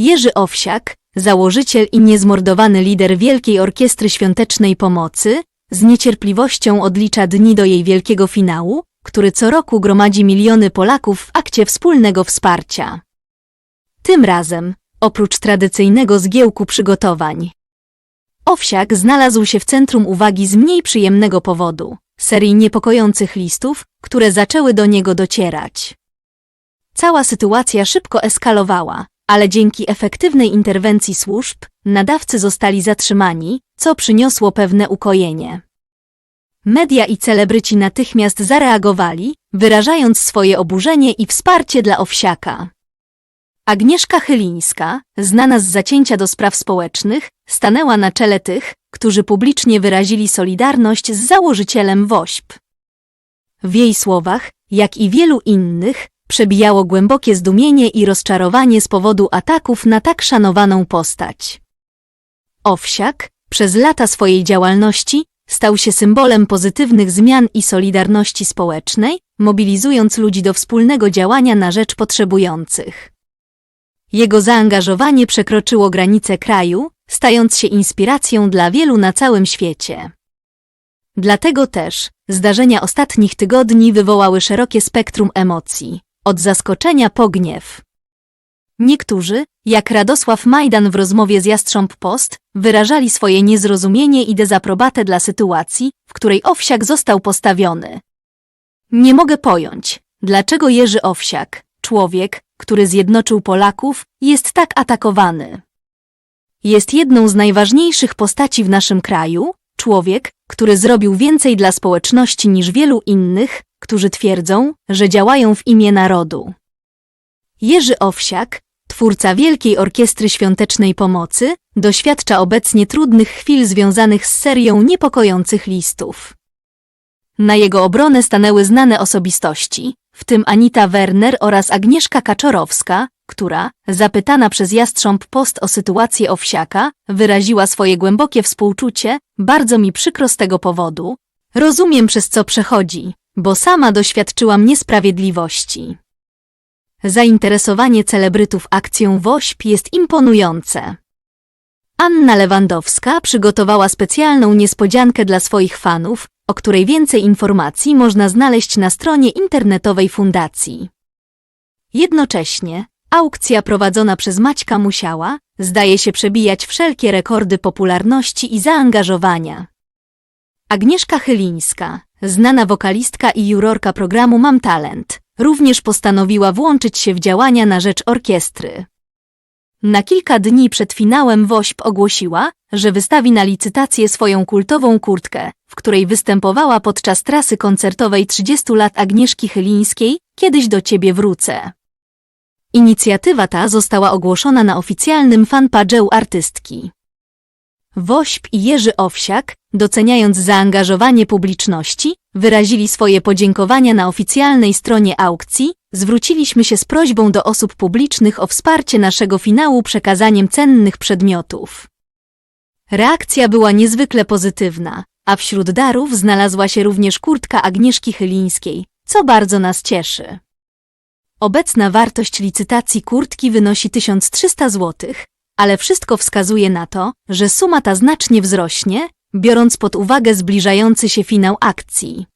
Jerzy Owsiak, założyciel i niezmordowany lider Wielkiej Orkiestry Świątecznej Pomocy, z niecierpliwością odlicza dni do jej wielkiego finału, który co roku gromadzi miliony Polaków w akcie wspólnego wsparcia. Tym razem, oprócz tradycyjnego zgiełku przygotowań, Owsiak znalazł się w centrum uwagi z mniej przyjemnego powodu serii niepokojących listów, które zaczęły do niego docierać. Cała sytuacja szybko eskalowała, ale dzięki efektywnej interwencji służb nadawcy zostali zatrzymani, co przyniosło pewne ukojenie. Media i celebryci natychmiast zareagowali, wyrażając swoje oburzenie i wsparcie dla Owsiaka. Agnieszka Chylińska, znana z zacięcia do spraw społecznych, stanęła na czele tych, którzy publicznie wyrazili solidarność z założycielem WOŚP. W jej słowach, jak i wielu innych, przebijało głębokie zdumienie i rozczarowanie z powodu ataków na tak szanowaną postać. Owsiak, przez lata swojej działalności, stał się symbolem pozytywnych zmian i solidarności społecznej, mobilizując ludzi do wspólnego działania na rzecz potrzebujących. Jego zaangażowanie przekroczyło granice kraju, stając się inspiracją dla wielu na całym świecie. Dlatego też zdarzenia ostatnich tygodni wywołały szerokie spektrum emocji, od zaskoczenia po gniew. Niektórzy, jak Radosław Majdan w rozmowie z Jastrząb Post, wyrażali swoje niezrozumienie i dezaprobatę dla sytuacji, w której Owsiak został postawiony. Nie mogę pojąć, dlaczego Jerzy Owsiak, człowiek, który zjednoczył Polaków, jest tak atakowany. Jest jedną z najważniejszych postaci w naszym kraju, człowiek, który zrobił więcej dla społeczności niż wielu innych, którzy twierdzą, że działają w imię narodu. Jerzy Owsiak, twórca Wielkiej Orkiestry Świątecznej Pomocy, doświadcza obecnie trudnych chwil związanych z serią niepokojących listów. Na jego obronę stanęły znane osobistości, w tym Anita Werner oraz Agnieszka Kaczorowska, która, zapytana przez Jastrząb Post o sytuację Owsiaka, wyraziła swoje głębokie współczucie, bardzo mi przykro z tego powodu. Rozumiem przez co przechodzi, bo sama doświadczyłam niesprawiedliwości. Zainteresowanie celebrytów akcją WOŚP jest imponujące. Anna Lewandowska przygotowała specjalną niespodziankę dla swoich fanów, o której więcej informacji można znaleźć na stronie internetowej fundacji. Jednocześnie aukcja prowadzona przez Maćka Musiała zdaje się przebijać wszelkie rekordy popularności i zaangażowania. Agnieszka Chylińska, znana wokalistka i jurorka programu Mam Talent, również postanowiła włączyć się w działania na rzecz orkiestry. Na kilka dni przed finałem WOŚP ogłosiła, że wystawi na licytację swoją kultową kurtkę, w której występowała podczas trasy koncertowej 30 lat Agnieszki Chylińskiej Kiedyś do Ciebie wrócę. Inicjatywa ta została ogłoszona na oficjalnym fanpage'u artystki. WOŚP i Jerzy Owsiak, doceniając zaangażowanie publiczności, wyrazili swoje podziękowania na oficjalnej stronie aukcji, zwróciliśmy się z prośbą do osób publicznych o wsparcie naszego finału przekazaniem cennych przedmiotów. Reakcja była niezwykle pozytywna, a wśród darów znalazła się również kurtka Agnieszki Chylińskiej, co bardzo nas cieszy. Obecna wartość licytacji kurtki wynosi 1300 zł, ale wszystko wskazuje na to, że suma ta znacznie wzrośnie, biorąc pod uwagę zbliżający się finał akcji.